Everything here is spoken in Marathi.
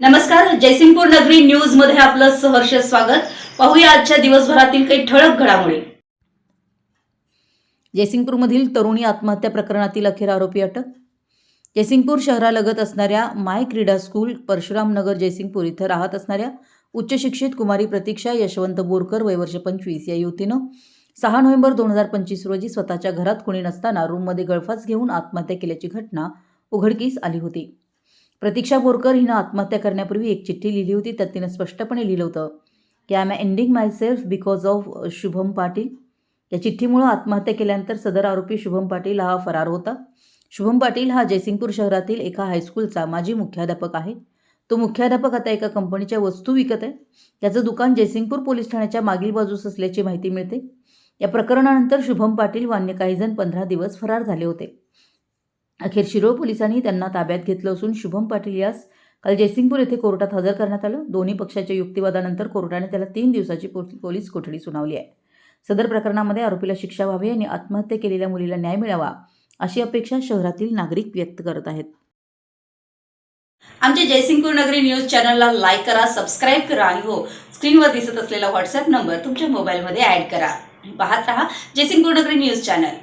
नमस्कार जयसिंगपूर नगरी न्यूजमध्ये आपलं सहर्ष स्वागत. पाहूया आजच्या दिवसभरातील काही ठळक घडामोडी. जयसिंगपूरमधील तरुणी आत्महत्या प्रकरणातील अखेर आरोपी अटक. जयसिंगपूर शहरालगत असणाऱ्या माय क्रीडा स्कूल परशुराम नगर जयसिंगपूर इथं राहत असणाऱ्या उच्च शिक्षित कुमारी प्रतीक्षा यशवंत बोरकर वयवर्ष पंचवीस या युवतीनं सहा नोव्हेंबर दोन हजार पंचवीस रोजी स्वतःच्या घरात कुणी नसताना रूममध्ये गळफास घेऊन आत्महत्या केल्याची घटना उघडकीस आली होती. प्रतीक्षा बोरकर हिनं आत्महत्या करण्यापूर्वी एक चिठ्ठी लिहिली होती त्यात तिनं स्पष्टपणे लिहिलं होतं की I am ending myself because of Shubham Patil. या चिठ्ठीमुळं आत्महत्या केल्यानंतर सदर आरोपी शुभम पाटील हा फरार होता. शुभम पाटील हा जयसिंगपूर शहरातील एका हायस्कूलचा माजी मुख्याध्यापक आहे. तो मुख्याध्यापक आता एका कंपनीच्या वस्तू विकत आहे. त्याचं दुकान जयसिंगपूर पोलीस ठाण्याच्या मागील बाजूस असल्याची माहिती मिळते. या प्रकरणानंतर शुभम पाटील व अन्य काही जण पंधरा दिवस फरार झाले होते. अखेर शिरोळ पोलिसांनी त्यांना ताब्यात घेतलं असून शुभम पाटील यास काल जयसिंगपूर येथे कोर्टात हजर करण्यात आलं. दोन्ही पक्षाच्या युक्तिवादानंतर कोर्टाने त्याला तीन दिवसाची पोलीस कोठडी सुनावली आहे. सदर प्रकरणामध्ये आरोपीला शिक्षा व्हावी आणि आत्महत्या केलेल्या मुलीला न्याय मिळावा अशी अपेक्षा शहरातील नागरिक व्यक्त करत आहेत. आमच्या जयसिंगपूर नगरी न्यूज चॅनलला लाईक करा सबस्क्राईब करा आणि हो स्क्रीनवर दिसत असलेला व्हॉट्सअप नंबर तुमच्या मोबाईलमध्ये ऍड करा. पाहत रहा जयसिंगपूर नगरी न्यूज चॅनल.